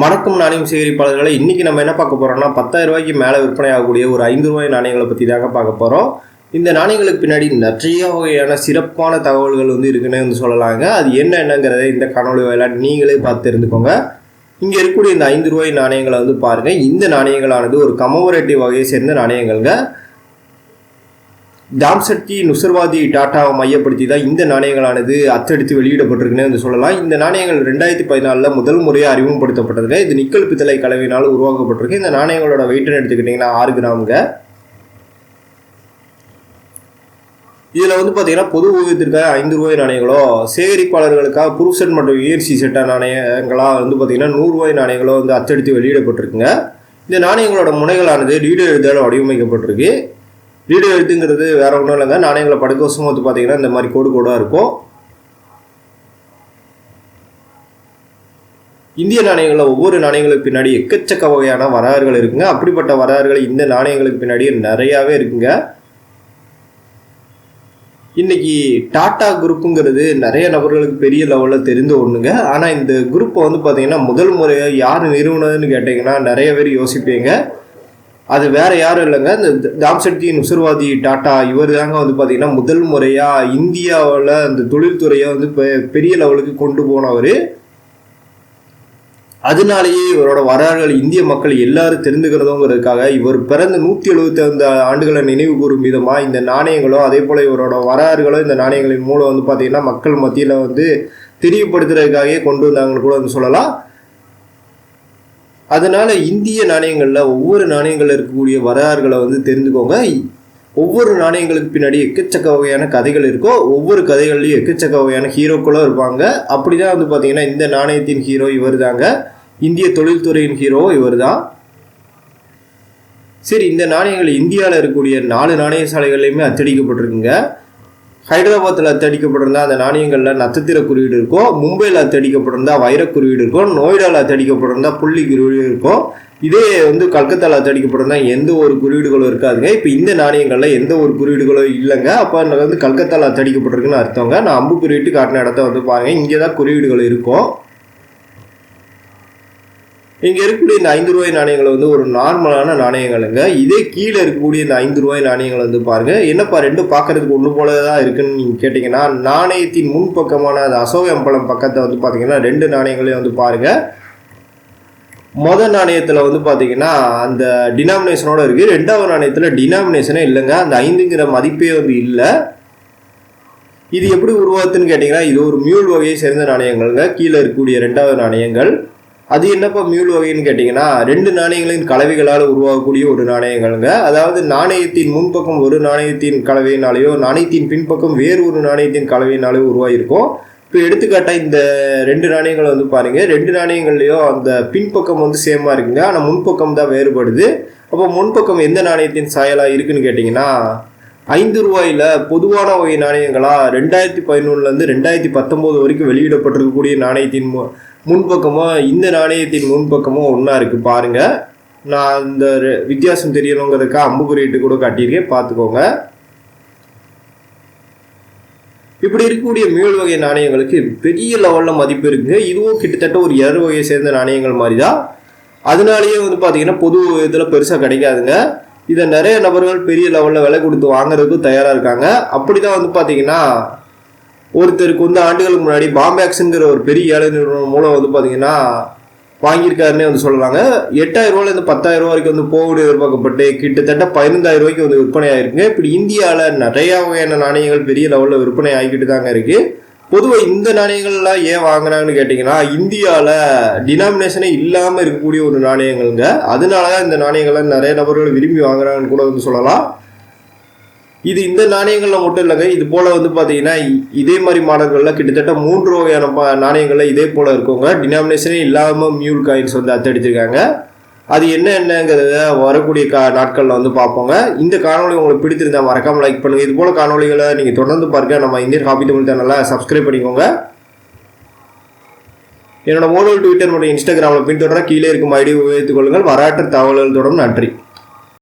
வணக்கம் நாணயம் சேகரிப்பாளர்களை இன்றைக்கி நம்ம என்ன பார்க்க போகிறோம்னா பத்தாயிரம் ரூபாய்க்கு மேலே விற்பனை ஆகக்கூடிய ஒரு ஐந்து ரூபாய் நாணயங்களை பற்றி தாங்க பார்க்க போகிறோம் இந்த நாணயங்களுக்கு பின்னாடி நிறைய வகையான சிறப்பான தகவல்கள் வந்து இருக்குன்னு வந்து சொல்லலாங்க. அது என்ன என்னங்கிறத இந்த காணொலி வாயிலாக நீங்களே பார்த்து தெரிஞ்சுக்கோங்க. இங்கே இருக்கக்கூடிய இந்த ஐந்து ரூபாய் நாணயங்களை வந்து பாருங்கள் இந்த நாணயங்களானது ஒரு கமோவரேட்டிவ் வகையை சேர்ந்த நாணயங்கள்ங்க. தாம்சக்தி நுசர்வாதி டாட்டாவை மையப்படுத்தி தான் இந்த நாணயங்களானது அச்சடித்து வெளியிடப்பட்டிருக்குன்னு வந்து சொல்லலாம். இந்த நாணயங்கள் ரெண்டாயிரத்தி பதினாலில் முதல் முறையாக அறிமுகப்படுத்தப்பட்டதில் இது நிக்கல் பித்தளை கலவையினால் உருவாக்கப்பட்டிருக்கு. இந்த நாணயங்களோட வெயிட்னு எடுத்துக்கிட்டிங்கன்னா ஆறு கிராமுங்க. இதில் வந்து பார்த்தீங்கன்னா பொது ஊதியத்திற்காக ஐந்து ரூபாய் நாணயங்களோ சேகரிப்பாளர்களுக்காக புரூஃப் செட் மற்றும் இஎர்சி செட்டாக நாணயங்களாக வந்து பார்த்தீங்கன்னா நூறுரூவாய் நாணயங்களோ வந்து அச்சடித்து வெளியிடப்பட்டிருக்குங்க. இந்த நாணயங்களோட முனைகளானது லீடர் எழுதால் வடிவமைக்கப்பட்டிருக்கு. வீடியோ எழுத்துங்கிறது வேற ஒன்றும் இல்லைங்க. நாணயங்களை படுக்கவசமும் வந்து பார்த்தீங்கன்னா இந்த மாதிரி கோடு கோடாக இருக்கும். இந்திய நாணயங்களில் ஒவ்வொரு நாணயங்களுக்கு பின்னாடி எக்கச்சக்க வகையான வரலாறுகள் இருக்குங்க. அப்படிப்பட்ட வரலாறுகள் இந்த நாணயங்களுக்கு பின்னாடி நிறையாவே இருக்குங்க. இன்னைக்கு டாடா குரூப்புங்கிறது நிறைய நபர்களுக்கு பெரிய லெவலில் தெரிந்த ஒன்றுங்க ஆனால் இந்த குரூப்பை வந்து பார்த்தீங்கன்னா முதல் முறையாக யார் நிறுவனதுன்னு கேட்டிங்கன்னா நிறைய பேர் யோசிப்பீங்க. அது வேற யாரும் இல்லைங்க. இந்த தாம்சக்தி நுசர்வாதி டாட்டா இவர் தாங்க வந்து பார்த்தீங்கன்னா முதல் முறையாக இந்தியாவில் அந்த தொழில்துறையை வந்து பெரிய லெவலுக்கு கொண்டு போனவர். அதனாலேயே இவரோட வரலாறுகள் இந்திய மக்கள் எல்லாரும் தெரிந்துக்கிறதுங்கிறதுக்காக இவர் பிறந்த நூற்றி எழுபத்தி ஐந்து ஆண்டுகளை நினைவு கூறும் விதமாக இந்த நாணயங்களோ அதே போல் இவரோட வரலாறுகளோ இந்த நாணயங்களின் மூலம் வந்து பார்த்திங்கன்னா மக்கள் மத்தியில் வந்து தெரியப்படுத்துறதுக்காகவே கொண்டு வந்தாங்கன்னு கூட வந்து சொல்லலாம். அதனால் இந்திய நாணயங்களில் ஒவ்வொரு நாணயங்களில் இருக்கக்கூடிய வரலாறுகளை வந்து தெரிஞ்சுக்கோங்க. ஒவ்வொரு நாணயங்களுக்கு பின்னாடி எக்கச்சக்க வகையான கதைகள் இருக்கோ ஒவ்வொரு கதைகள்லையும் எக்கச்சக்க வகையான ஹீரோக்களும் இருப்பாங்க. அப்படி தான் வந்து பார்த்தீங்கன்னா இந்த நாணயத்தின் ஹீரோ இவர் தாங்க இந்திய தொழில்துறையின் ஹீரோ இவர் தான் சரி இந்த நாணயங்கள் இந்தியாவில் இருக்கக்கூடிய நாலு நாணய சாலைகள்லையுமே அச்சடிக்கப்பட்டிருக்குங்க. ஹைதராபாத்தில் தடிக்கப்பட்டிருந்தா அந்த நாணயங்களில் நட்சத்திர குறியீடு இருக்கும். மும்பையில் தடிக்கப்பட்டிருந்தா வைர குறியீடு இருக்கும். நோய்டாவில் தடிக்கப்பட்டிருந்தா புள்ளி குறியீடு இருக்கும். இதே வந்து கல்கத்தாவில் தடிக்கப்பட்டிருந்தா எந்த ஒரு குறியீடுகளும் இருக்காதுங்க. இப்போ இந்த நாணயங்களில் எந்த ஒரு குறியீடுகளும் இல்லைங்க. அப்போ வந்து கல்கத்தாவில் தடிக்கப்பட்டிருக்குன்னு அர்த்தங்க. நான் அம்பு குறியீட்டு காட்டின இடத்த வந்து பாருங்கள் இங்கே தான் குறியீடுகள் இருக்கும். இங்கே இருக்கக்கூடிய இந்த ஐந்து ரூபாய் நாணயங்கள் வந்து ஒரு நார்மலான நாணயங்களுங்க. இதே கீழே இருக்கக்கூடிய இந்த ஐந்து ரூபாய் நாணயங்கள் வந்து பாருங்கள் என்னப்பா ரெண்டும் பார்க்கறதுக்கு ஒன்று போல தான் இருக்குன்னு நீங்கள் கேட்டிங்கன்னா நாணயத்தின் முன்பக்கமான அந்த அசோக அம்பலம் பக்கத்தை வந்து பார்த்தீங்கன்னா ரெண்டு நாணயங்களையும் வந்து பாருங்கள் மொதல் நாணயத்தில் வந்து பார்த்தீங்கன்னா அந்த டினாமினேஷனோட இருக்குது ரெண்டாவது நாணயத்தில் டினாமினேஷனே இல்லைங்க. அந்த ஐந்துங்கிற மதிப்பே வந்து இல்லை. இது எப்படி உருவாத்துன்னு கேட்டிங்கன்னா இது ஒரு மியூல் வகையை சேர்ந்த நாணயங்கள்ங்க. கீழே இருக்கக்கூடிய ரெண்டாவது நாணயங்கள். அது என்னப்பா மியூல் வகைன்னு கேட்டிங்கன்னா ரெண்டு நாணயங்களின் கலவைகளால் உருவாகக்கூடிய ஒரு நாணயங்கள்ங்க. அதாவது நாணயத்தின் முன்பக்கம் ஒரு நாணயத்தின் கலவையினாலேயோ நாணயத்தின் பின்பக்கம் வேறு ஒரு நாணயத்தின் கலவையினாலேயோ உருவாகிருக்கும் இப்போ எடுத்துக்காட்டாக இந்த ரெண்டு நாணயங்கள் வந்து பாருங்கள் ரெண்டு நாணயங்கள்லையும் அந்த பின்பக்கம் வந்து சேமாக இருக்குங்க. ஆனால் முன்பக்கம் தான் வேறுபடுது. அப்போ முன்பக்கம் எந்த நாணயத்தின் சாயலாக இருக்குன்னு கேட்டிங்கன்னா ஐந்து ரூபாயில் பொதுவான வகை நாணயங்களாக ரெண்டாயிரத்தி பதினொன்றுலேருந்து ரெண்டாயிரத்தி பத்தொம்போது வரைக்கும் வெளியிடப்பட்டிருக்கக்கூடிய நாணயத்தின் முன்பக்கமும் இந்த நாணயத்தின் முன்பக்கமும் ஒன்றா இருக்குது பாருங்கள் நான் இந்த வித்தியாசம் தெரியணுங்கிறதுக்காக அம்பு கூட காட்டியிருக்கேன். பார்த்துக்கோங்க இப்படி இருக்கக்கூடிய மீள் வகை நாணயங்களுக்கு பெரிய லெவலில் மதிப்பு இருக்குங்க இதுவும் கிட்டத்தட்ட ஒரு இரு வகையை சேர்ந்த நாணயங்கள் மாதிரி தான் அதனாலேயே வந்து பார்த்தீங்கன்னா பொது இதில் பெருசாக கிடைக்காதுங்க. இதை நிறைய நபர்கள் பெரிய லெவலில் விலை கொடுத்து வாங்குறதுக்கும் தயாராக இருக்காங்க. அப்படி தான் வந்து பார்த்தீங்கன்னா ஒருத்தருக்கு வந்து ஆண்டுகளுக்கு முன்னாடி பாம்பேக்ஸுங்கிற ஒரு பெரிய ஏழை நிறுவனம் மூலம் வந்து பார்த்தீங்கன்னா வாங்கியிருக்காருன்னே வந்து சொல்லலாங்க எட்டாயிரம் ரூபாயிலேருந்து பத்தாயிரம் ரூபா வரைக்கும் வந்து போகணும் எதிர்பார்க்கப்பட்டு கிட்டத்தட்ட பதினைந்தாயிரம் ரூபாய்க்கு வந்து விற்பனை ஆயிருக்குங்க. இப்படி இந்தியாவில் நிறையா வகையான நாணயங்கள் பெரிய லெவலில் விற்பனை ஆகிக்கிட்டு தாங்க இருக்குது பொதுவாக இந்த நாணயங்கள்லாம் ஏன் வாங்கினாங்கன்னு கேட்டிங்கன்னா இந்தியாவில் டினாமினேஷனே இல்லாமல் இருக்கக்கூடிய ஒரு நாணயங்கள்ங்க. அதனால தான் இந்த நாணயங்கள்லாம் நிறைய நபர்கள் விரும்பி வாங்குறாங்கன்னு கூட வந்து சொல்லலாம். இது இந்த நாணயங்களில் மட்டும் இல்லைங்க. இது போல் வந்து பார்த்தீங்கன்னா இதே மாதிரி மாடல்களில் கிட்டத்தட்ட மூன்று வகையான நாணயங்களில் இதே போல் இருக்குங்க. டினாமினேஷனே இல்லாமல் மியூல் காயின்ஸ் வந்து அத்தடிச்சிருக்காங்க. அது என்ன என்னங்கிறத வரக்கூடிய கா நாட்களில் வந்து பார்ப்போங்க இந்த காணொலி உங்களுக்கு பிடித்திருந்தால் மறக்காமல் லைக் பண்ணுங்கள் இது போல் காணொலிகளை நீங்கள் தொடர்ந்து பார்க்க நம்ம இந்தியன் காப்பி தமிழ் சேனலை சப்ஸ்கிரைப் பண்ணிக்கோங்க. என்னோட மோடல் ட்விட்டர் மற்றும் இன்ஸ்டாகிராமில் பின்தொடர கீழே இருக்கும் ஐடி உபயோகித்துக் கொள்ளுங்கள். வரலாற்று தகவல்கள் தொடரும் நன்றி.